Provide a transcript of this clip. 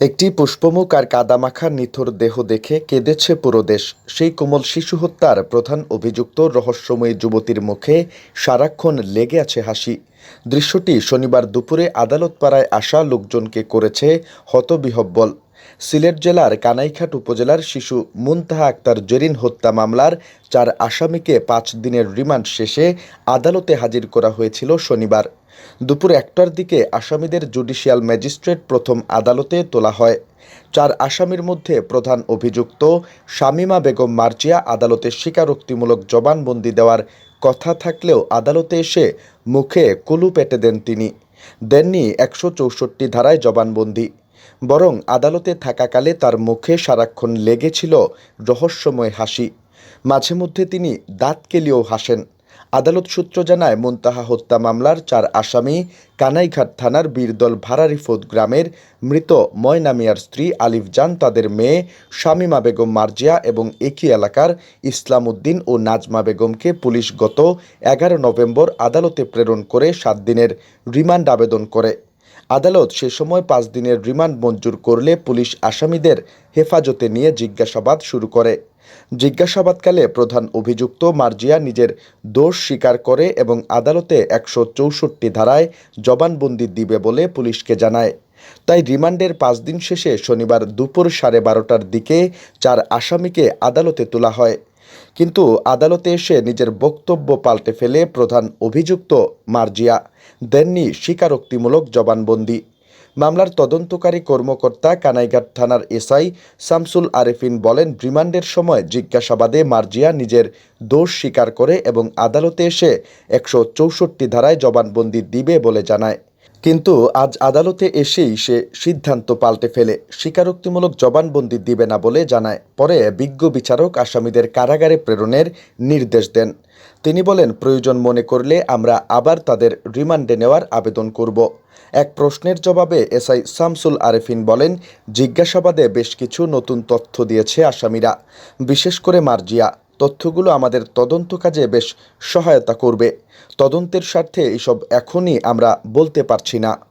একটি পুষ্পমুখ আর কাদামাখা নিথর দেহ দেখে কেঁদেছে পুরো দেশ। সেই কোমল শিশু হত্যার প্রধান অভিযুক্ত রহস্যময়ী যুবতীর মুখে সারাক্ষণ লেগে আছে হাসি। দৃশ্যটি শনিবার দুপুরে আদালত পাড়ায় আসা লোকজনকে করেছে হতবিহব্বল। সিলেট জেলার কানাইঘাট উপজেলার শিশু মুনতাহা আক্তার জেরিন হত্যা মামলার চার আসামিকে পাঁচ দিনের রিমান্ড শেষে আদালতে হাজির করা হয়েছিল শনিবার। দুপুর একটার দিকে আসামিদের জুডিশিয়াল ম্যাজিস্ট্রেট প্রথম আদালতে তোলা হয়। চার আসামির মধ্যে প্রধান অভিযুক্ত শামিমা বেগম মার্জিয়া আদালতে স্বীকারোক্তিমূলক জবানবন্দি দেওয়ার কথা থাকলেও আদালতে এসে মুখে কুলু পেটে দেন তিনি। দেননি একশো চৌষট্টি ধারায় জবানবন্দি। বরং আদালতে থাকাকালে তার মুখে সারাক্ষণ লেগেছিল রহস্যময় হাসি। মাঝে মধ্যে তিনি দাঁত কেলিয়েও হাসেন। আদালত সূত্র জানায়, মুনতাহা হত্যা মামলার চার আসামি কানাইঘাট থানার বীরদল ভাড়ারিফোদ গ্রামের মৃত ময়নামিয়ার স্ত্রী আলিফ জান, তাদের মেয়ে শামিমা বেগম মার্জিয়া এবং একই এলাকার ইসলাম উদ্দিন ও নাজমা বেগমকে পুলিশ গত এগারো নভেম্বর আদালতে প্রেরণ করে সাত দিনের রিমান্ড আবেদন করে। আদালত সে সময় পাঁচ দিনের রিমান্ড মঞ্জুর করলে পুলিশ আসামিদের হেফাজতে নিয়ে জিজ্ঞাসাবাদ শুরু করে। জিজ্ঞাসাবাদকালে প্রধান অভিযুক্ত মার্জিয়া নিজের দোষ স্বীকার করে এবং আদালতে একশো চৌষট্টি ধারায় জবানবন্দি দিবে বলে পুলিশকে জানায়। তাই রিমান্ডের পাঁচ দিন শেষে শনিবার দুপুর সাড়ে বারোটার দিকে চার আসামিকে আদালতে তোলা হয়। কিন্তু আদালতে এসে নিজের বক্তব্য পাল্টে ফেলে প্রধান অভিযুক্ত মার্জিয়া, দেননি স্বীকারোক্তিমূলক জবানবন্দি। মামলার তদন্তকারী কর্মকর্তা কানাইঘাট থানার এসআই শামসুল আরেফিন বলেন, রিমান্ডের সময় জিজ্ঞাসাবাদে মার্জিয়া নিজের দোষ স্বীকার করে এবং আদালতে এসে একশো চৌষট্টি ধারায় জবানবন্দি দিবে বলে জানায়। কিন্তু আজ আদালতে এসেই সে সিদ্ধান্ত পাল্টে ফেলে। স্বীকারোক্তিমূলক জবানবন্দি দিবে না বলে জানায়। পরে বিজ্ঞ বিচারক আসামিদের কারাগারে প্রেরণের নির্দেশ দেন। তিনি বলেন, প্রয়োজন মনে করলে আমরা আবার তাদের রিমান্ডে নেওয়ার আবেদন করব। এক প্রশ্নের জবাবে এসআই শামসুল আরেফিন বলেন, জিজ্ঞাসাবাদে বেশ কিছু নতুন তথ্য দিয়েছে আসামিরা, বিশেষ করে মার্জিয়া। তথ্যগুলো আমাদের তদন্ত কাজে বেশ সহায়তা করবে। তদন্তের স্বার্থে এসব এখনই আমরা বলতে পারছি না।